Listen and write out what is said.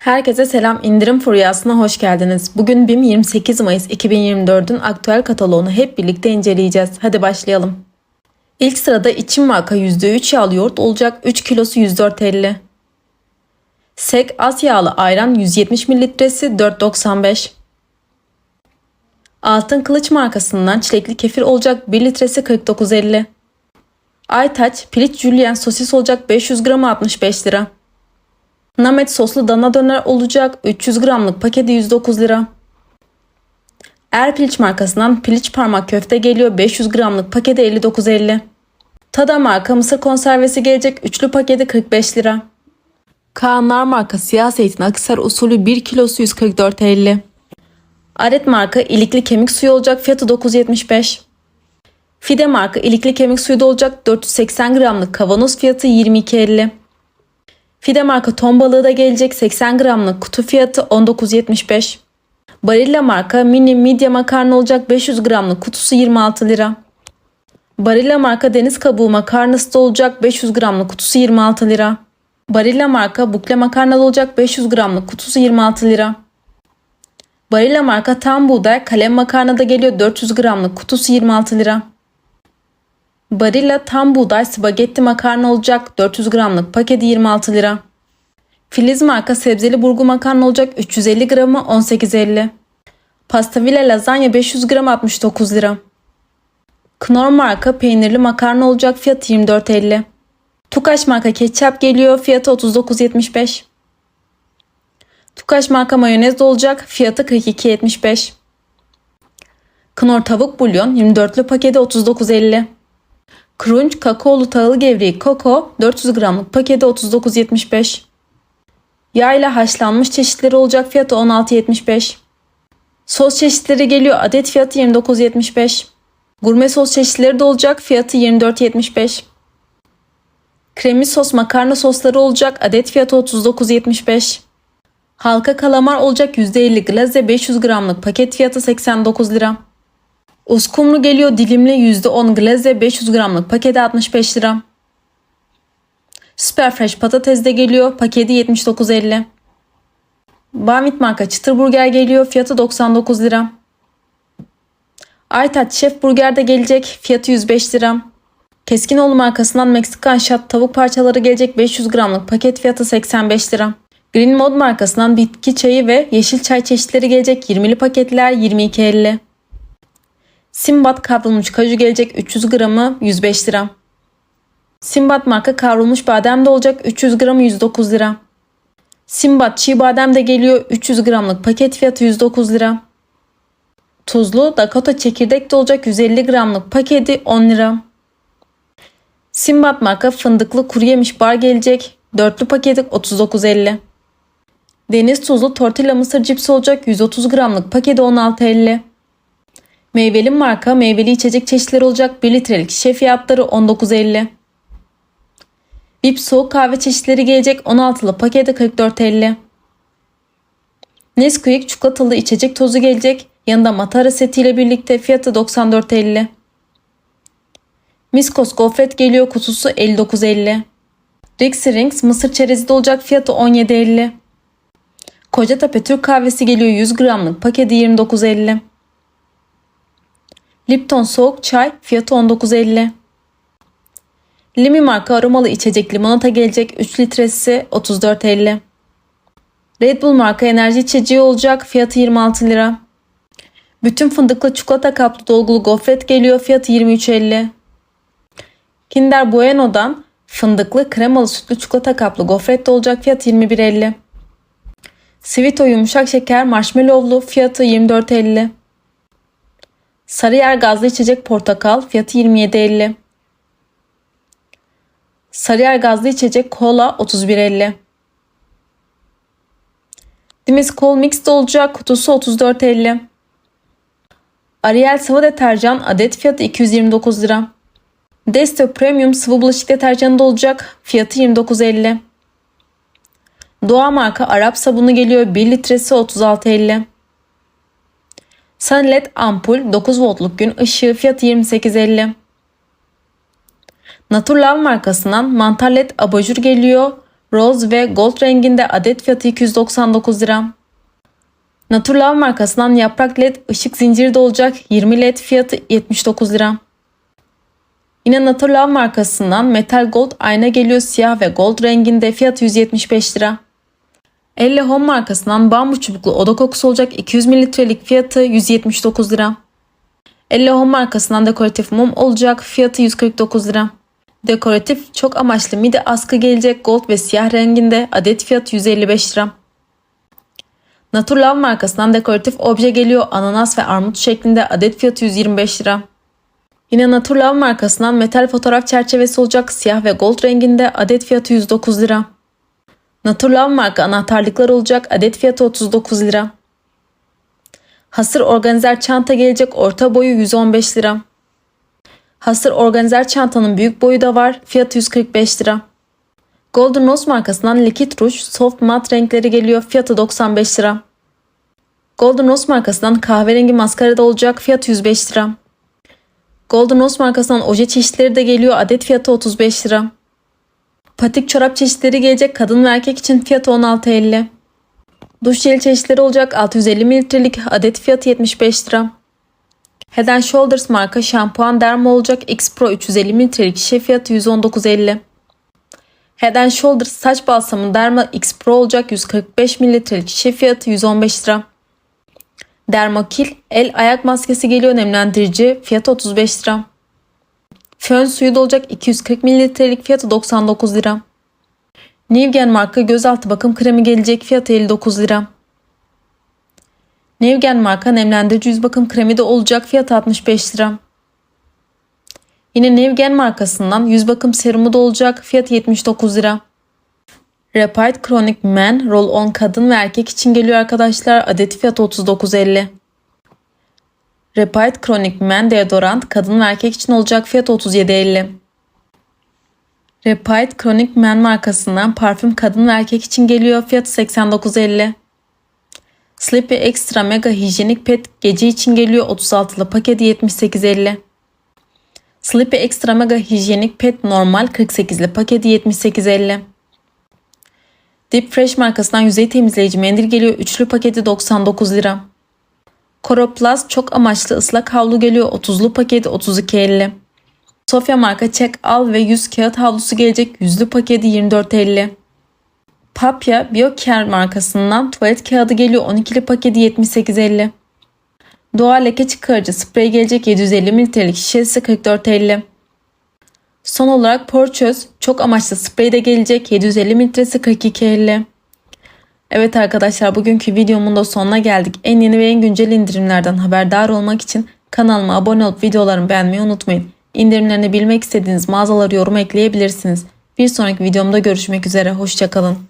Herkese selam indirim furyasına hoş geldiniz. Bugün BİM 28 Mayıs 2024'ün aktüel kataloğunu hep birlikte inceleyeceğiz. Hadi başlayalım. İlk sırada içim marka %3 yağlı yoğurt olacak 3 kilosu 104.50. Sek az yağlı ayran 170 mililitresi 4.95. Altın Kılıç markasından çilekli kefir olacak 1 litresi 49.50. Aytaç piliç julien sosis olacak 500 gramı 65 lira. Namet soslu dana döner olacak 300 gramlık paketi 109 lira. Erpiliç markasından piliç parmak köfte geliyor 500 gramlık paketi 59.50. Tada marka mısır konservesi gelecek üçlü paketi 45 lira. Kaanlar marka siyah zeytin akisar usulü 1 kilosu 144.50. Aret marka ilikli kemik suyu olacak fiyatı 9.75. Fide marka ilikli kemik suyu da olacak 480 gramlık kavanoz fiyatı 22.50. Fide marka ton balığı da gelecek 80 gramlık kutu fiyatı 19.75. Barilla marka mini midye makarna olacak 500 gramlık kutusu 26 lira. Barilla marka deniz kabuğu makarnası da olacak 500 gramlık kutusu 26 lira. Barilla marka bukle makarna da olacak 500 gramlık kutusu 26 lira. Barilla marka tam buğday kalem makarna da geliyor 400 gramlık kutusu 26 lira. Barilla tam buğday spagetti makarna olacak 400 gramlık paketi 26 lira. Filiz marka sebzeli burgu makarna olacak 350 gramı 18.50. Pastavilla lazanya 500 gram 69 lira. Knorr marka peynirli makarna olacak fiyatı 24.50. Tukaş marka ketçap geliyor fiyatı 39.75. Tukaş marka mayonez de olacak fiyatı 42.75. Knorr tavuk bulyon 24'lü paketi 39.50. Crunch kakaolu tahıllı gevreği Coco 400 gramlık paketi 39.75. Yağ ile haşlanmış çeşitleri olacak fiyatı 16.75. Sos çeşitleri geliyor adet fiyatı 29.75. Gurme sos çeşitleri de olacak fiyatı 24.75. Kremi sos makarna sosları olacak adet fiyatı 39.75. Halka kalamar olacak %50 glaze 500 gramlık paket fiyatı 89 lira. Uskumru geliyor dilimli %10 glaze 500 gramlık paketi 65 lira. Super Fresh patates de geliyor paketi 79.50. Banvit marka çıtır burger geliyor fiyatı 99 lira. Aytaç Şef Burger de gelecek fiyatı 105 lira. Keskinoğlu markasından Meksikan şat tavuk parçaları gelecek 500 gramlık paket fiyatı 85 lira. Green Mod markasından bitki çayı ve yeşil çay çeşitleri gelecek 20'li paketler 22.50. Simbat kavrulmuş kaju gelecek 300 gramı 105 lira. Simbat marka kavrulmuş badem de olacak 300 gramı 109 lira. Simbat çiğ badem de geliyor 300 gramlık paket fiyatı 109 lira. Tuzlu Dakota çekirdek de olacak 150 gramlık paketi 10 lira. Simbat marka fındıklı kuru yemiş bar gelecek. Dörtlü paketi 39.50. Deniz tuzlu tortilla mısır cipsi olacak 130 gramlık paketi 16.50. Meyveli marka meyveli içecek çeşitleri olacak 1 litrelik şişe fiyatları 19.50. Bip soğuk kahve çeşitleri gelecek 16'lı paketi 44.50. Nesquik çikolatalı içecek tozu gelecek yanında matara setiyle birlikte fiyatı 94.50. Miskos gofret geliyor kutusu 59.50. Rixi Rings mısır çerezi de olacak fiyatı 17.50. Kocatepe Türk kahvesi geliyor 100 gramlık paketi 29.50. Lipton soğuk çay fiyatı 19.50. Limi marka aromalı içecek limonata gelecek 3 litresi 34.50. Red Bull marka enerji içeceği olacak fiyatı 26 lira. Bütün fındıklı çikolata kaplı dolgulu gofret geliyor fiyatı 23.50. Kinder Bueno'dan fındıklı kremalı sütlü çikolata kaplı gofret de olacak fiyatı 21.50. Sweeto yumuşak şeker marshmallowlu fiyatı 24.50. Sarıyer gazlı içecek portakal fiyatı 27.50. Sarıyer gazlı içecek kola 31.50. Dimes Kol Mix de olacak kutusu 34.50. Ariel sıvı deterjan adet fiyatı 229 lira. Desto Premium sıvı bulaşık deterjanı da olacak fiyatı 29.50. Doğa marka Arap sabunu geliyor 1 litresi 36.50. Sun LED ampul 9 voltluk gün ışığı fiyatı 28.50. Naturlav markasından mantar led abajur geliyor Rose ve Gold renginde adet fiyatı 299 lira. Naturlove markasından yaprak led ışık zinciri de olacak 20 led fiyatı 79 lira. Yine Naturlove markasından metal gold ayna geliyor siyah ve gold renginde fiyatı 175 lira. Elle Home markasından bambu çubuklu oda kokusu olacak 200 mililitrelik fiyatı 179 lira. Elle Home markasından dekoratif mum olacak fiyatı 149 lira. Dekoratif çok amaçlı midi askı gelecek gold ve siyah renginde adet fiyatı 155 lira. Naturlove markasından dekoratif obje geliyor ananas ve armut şeklinde adet fiyatı 125 lira. Yine Naturlove markasından metal fotoğraf çerçevesi olacak siyah ve gold renginde adet fiyatı 109 lira. Naturlove marka anahtarlıklar olacak adet fiyatı 39 lira. Hasır organizer çanta gelecek orta boyu 115 lira. Hasır organizer çantanın büyük boyu da var fiyatı 145 lira. Golden Rose markasından likit ruj soft mat renkleri geliyor fiyatı 95 lira. Golden Rose markasından kahverengi maskara da olacak fiyatı 105 lira. Golden Rose markasından oje çeşitleri de geliyor adet fiyatı 35 lira. Patik çorap çeşitleri gelecek kadın ve erkek için fiyatı 16.50. Duş jeli çeşitleri olacak 650 mililitrelik adet fiyatı 75 lira. Head and Shoulders marka şampuan derma olacak X Pro 350 mililitrelik şişe fiyatı 119.50. Head and Shoulders saç balsamı derma X Pro olacak 145 mililitrelik şişe fiyatı 115 lira. Dermokil el ayak maskesi geliyor nemlendirici fiyatı 35 lira. Fön suyu da olacak 240 mililitrelik fiyatı 99 lira. Nivgen marka gözaltı bakım kremi gelecek fiyatı 59 lira. Nivgen marka nemlendirici yüz bakım kremi de olacak fiyatı 65 lira. Yine Nivgen markasından yüz bakım serumu da olacak fiyatı 79 lira. Repite Chronic Men Roll On kadın ve erkek için geliyor arkadaşlar. Adeti fiyatı 39.50. Repite Chronic Men deodorant kadın ve erkek için olacak fiyatı 37.50. Repite Chronic Men markasından parfüm kadın ve erkek için geliyor fiyatı 89.50. Sleepy Extra Mega hijyenik pet gece için geliyor 36'lı paketi 78.50. Sleepy Extra Mega hijyenik pet normal 48'li paketi 78.50. Deep Fresh markasından yüzey temizleyici mendil geliyor. Üçlü paketi 99 lira. Coro Plus çok amaçlı ıslak havlu geliyor. 30'lu paketi 32.50. Sofya marka çek al ve yüz kağıt havlusu gelecek. Yüzlü paketi 24.50. Papya BioCare markasından tuvalet kağıdı geliyor. 12'li paketi 78.50. Doğal leke çıkarıcı sprey gelecek 750 mililitrelik şişesi 44.50. Son olarak Porçöz çok amaçlı sprey de gelecek 750 mililitresi 42.50. Evet arkadaşlar bugünkü videomun da sonuna geldik. En yeni ve en güncel indirimlerden haberdar olmak için kanalıma abone olup videolarımı beğenmeyi unutmayın. İndirimlerini bilmek istediğiniz mağazaları yorum ekleyebilirsiniz. Bir sonraki videomda görüşmek üzere. Hoşçakalın.